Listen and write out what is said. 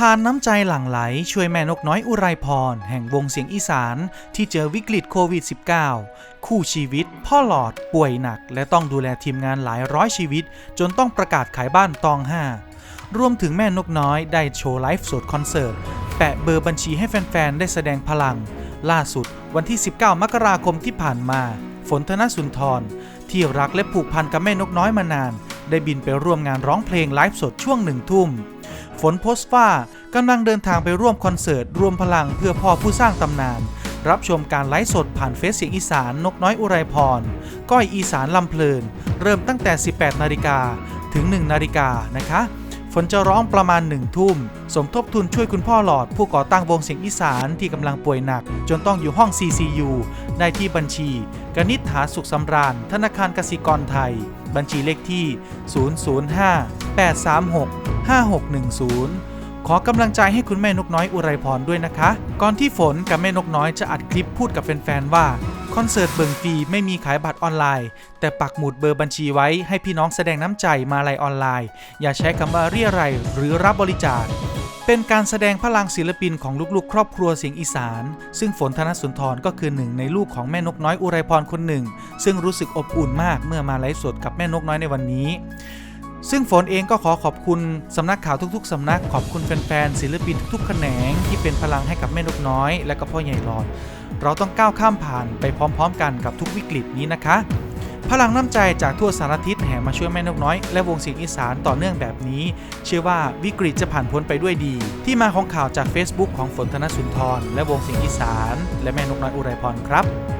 ทานน้ำใจหลั่งไหลช่วยแม่นกน้อยอุไรพร แห่งวงเสียงอีสานที่เจอวิกฤตโควิด -19 คู่ชีวิต พ่อหลอดป่วยหนัก และต้องดูแลทีมงานหลายร้อยชีวิต จนต้องประกาศขายบ้านตองห้ารวมถึงแม่นกน้อยได้โชว์ไลฟ์สดคอนเสิร์ต แปะเบอร์บัญชีให้แฟน ๆ ได้แสดงพลัง ล่าสุดวันที่ 19 มกราคมที่ผ่านมา ฝนธนสุนทร ที่รักและผูกพันกับแม่นกน้อยมานาน ได้บินไปร่วมงานร้องเพลงไลฟ์สดช่วงหนึ่งทุ่ม ฝนโพสฟ้ากำลังเดินทางไปร่วมคอนเสิร์ตรวมพลังเพื่อพ่อผู้สร้างตำนาน รับชมการไลฟ์สดผ่านเฟซเสียงอีสานนกน้อยอุไรพร ก้อยอีสานลำเพลิน เริ่มตั้งแต่ 18 นาฬิกาถึง 1 นาฬิกานะคะฝนจะร้องประมาณ1ทุ่ม สมทบทุนช่วยคุณพ่อหลอด ผู้ก่อตั้งวงเสียงอีสานที่กำลังป่วยหนัก จนต้องอยู่ห้อง CCU ได้ที่บัญชี กนิษฐาสุขสำราญ ธนาคารกสิกรไทย บัญชีเลขที่ 005 836 5610 ขอกำลังใจให้คุณแม่นกน้อยอุไรพรด้วยนะคะ ก่อนที่ฝนกับแม่นกน้อยจะอัดคลิปพูดกับแฟนๆว่าคอนเสิร์ตเบิงฟรีไม่มีขายบัตรออนไลน์ แต่ปักหมุดเบอร์บัญชีไว้ให้พี่น้องแสดงน้ำใจมาลัยออนไลน์ อย่าใช้คำว่าเรียรัยหรือรับบริจาคเป็นการแสดงพลังศิลปินของลูกๆ ครอบครัวเสียงอีสาน ซึ่งฝนธนสุนทรก็คือหนึ่งในลูกของแม่นกน้อยอุไรพรคนหนึ่ง ซึ่งรู้สึกอบอุ่นมากเมื่อมาไลฟ์สดกับแม่นกน้อยในวันนี้ ซึ่งฝนเองก็ขอขอบคุณสำนักข่าวทุกๆสำนักขอบคุณแฟนๆศิลปินทุกๆแขนงที่เป็นพลังให้กับแม่นกน้อย และก็พ่อใหญ่หลอด เราต้องก้าวข้ามผ่านไปพร้อมๆ กันกับทุกวิกฤตนี้นะคะ พลังน้ำใจจากทั่วสารทิศแห่มาช่วยแม่นกน้อย และวงเสียงอีสานต่อเนื่องแบบนี้ เชื่อว่าวิกฤตจะผ่านพ้นไปด้วยดี ที่มาของข่าวจาก Facebook ของฝนธนสุนทรและวงเสียงอีสาน และแม่นกน้อยอุไรพรครับ